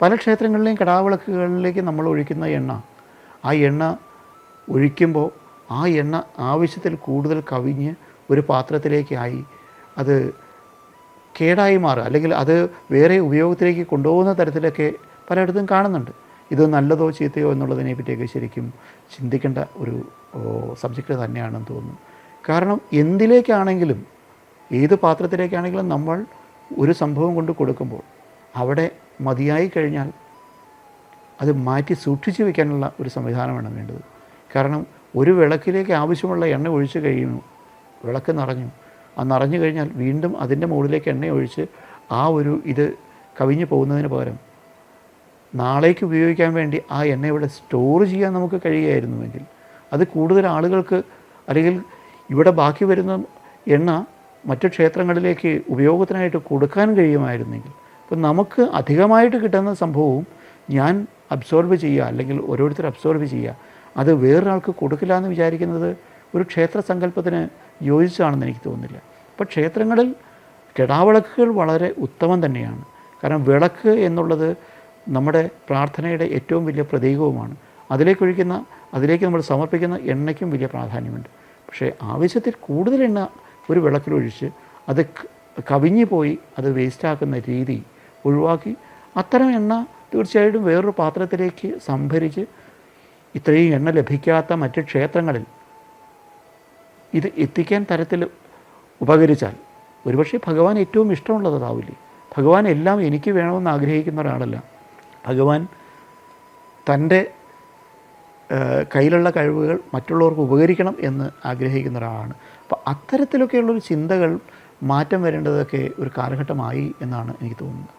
പല ക്ഷേത്രങ്ങളിലെയും കടാവിളക്കുകളിലേക്ക് നമ്മൾ ഒഴിക്കുന്ന എണ്ണ. ആ എണ്ണ ഒഴിക്കുമ്പോൾ ആ എണ്ണ ആവശ്യത്തിൽ കൂടുതൽ കവിഞ്ഞ് ഒരു പാത്രത്തിലേക്കായി അത് കേടായി മാറുക. അല്ലെങ്കിൽ അത് വേറെ ഉപയോഗത്തിലേക്ക് കൊണ്ടുപോകുന്ന തരത്തിലൊക്കെ പലയിടത്തും കാണുന്നുണ്ട്. ഇത് നല്ലതോ ചീത്തയോ എന്നുള്ളതിനെ പറ്റിയൊക്കെ ശരിക്കും ചിന്തിക്കേണ്ട ഒരു സബ്ജക്റ്റ് തന്നെയാണെന്ന് തോന്നുന്നു. കാരണം എന്തിലേക്കാണെങ്കിലും ഏത് പാത്രത്തിലേക്കാണെങ്കിലും നമ്മൾ ഒരു സംഭവം കൊണ്ട് കൊടുക്കുമ്പോൾ അവിടെ മതിയായി കഴിഞ്ഞാൽ അത് മാറ്റി സൂക്ഷിച്ചു വയ്ക്കാനുള്ള ഒരു സംവിധാനമാണ് വേണ്ടത്. കാരണം ഒരു വിളക്കിലേക്ക് ആവശ്യമുള്ള എണ്ണ ഒഴിച്ച് കഴിയുന്നു വിളക്ക് നിറഞ്ഞു. ആ നിറഞ്ഞു കഴിഞ്ഞാൽ വീണ്ടും അതിന്റെ മുകളിലേക്ക് എണ്ണ ഒഴിച്ച് ആ ഒരു ഇത് കവിഞ്ഞു പോകുന്നതിന് പകരം നാളേക്ക് ഉപയോഗിക്കാൻ വേണ്ടി ആ എണ്ണ ഇവിടെ സ്റ്റോർ ചെയ്യാൻ നമുക്ക് കഴിയുമായിരുന്നുവെങ്കിൽ അത് കൂടുതൽ ആളുകൾക്ക് അല്ലെങ്കിൽ ഇവിടെ ബാക്കി വരുന്ന എണ്ണ മറ്റു ക്ഷേത്രങ്ങളിലേക്ക് ഉപയോഗത്തിനായിട്ട് കൊടുക്കാൻ കഴിയുമായിരുന്നെങ്കിൽ അപ്പം നമുക്ക് അധികമായിട്ട് കിട്ടുന്ന സംഭവവും ഞാൻ അബ്സോർബ് ചെയ്യുക അല്ലെങ്കിൽ ഓരോരുത്തർ അബ്സോർബ് ചെയ്യുക അത് വേറൊരാൾക്ക് കൊടുക്കില്ല എന്ന് വിചാരിക്കുന്നത് ഒരു ക്ഷേത്ര സങ്കല്പത്തിന് യോജിച്ചാണെന്ന് എനിക്ക് തോന്നുന്നില്ല. അപ്പോൾ ക്ഷേത്രങ്ങളിൽ കിടാവിളക്കുകൾ വളരെ ഉത്തമം തന്നെയാണ്. കാരണം വിളക്ക് എന്നുള്ളത് നമ്മുടെ പ്രാർത്ഥനയുടെ ഏറ്റവും വലിയ പ്രതീകവുമാണ്. അതിലേക്ക് ഒഴിക്കുന്ന അതിലേക്ക് നമ്മൾ സമർപ്പിക്കുന്ന എണ്ണയ്ക്കും വലിയ പ്രാധാന്യമുണ്ട്. പക്ഷേ ആവശ്യത്തിൽ കൂടുതൽ എണ്ണ ഒരു വിളക്കിലൊഴിച്ച് അത് കവിഞ്ഞു പോയി അത് വേസ്റ്റാക്കുന്ന രീതി ഒഴിവാക്കി അത്തരം എണ്ണ തീർച്ചയായിട്ടും വേറൊരു പാത്രത്തിലേക്ക് സംഭരിച്ച് ഇത്രയും എണ്ണ ലഭിക്കാത്ത മറ്റ് ക്ഷേത്രങ്ങളിൽ ഇത് എത്തിക്കാൻ തരത്തിൽ ഉപകരിച്ചാൽ ഒരുപക്ഷെ ഭഗവാൻ ഏറ്റവും ഇഷ്ടമുള്ളത് അതാവില്ലേ ഭഗവാൻ എല്ലാം എനിക്ക് വേണമെന്ന് ആഗ്രഹിക്കുന്ന ഒരാളല്ല. ഭഗവാൻ തന്റെ കയ്യിലുള്ള കഴിവുകൾ മറ്റുള്ളവർക്ക് ഉപകരിക്കണം എന്ന് ആഗ്രഹിക്കുന്ന ഒരാളാണ്. അപ്പോൾ അത്തരത്തിലൊക്കെയുള്ളൊരു ചിന്തകൾ മാറ്റം വരേണ്ടതൊക്കെ ഒരു കാലഘട്ടമായി എന്നാണ് എനിക്ക് തോന്നുന്നത്.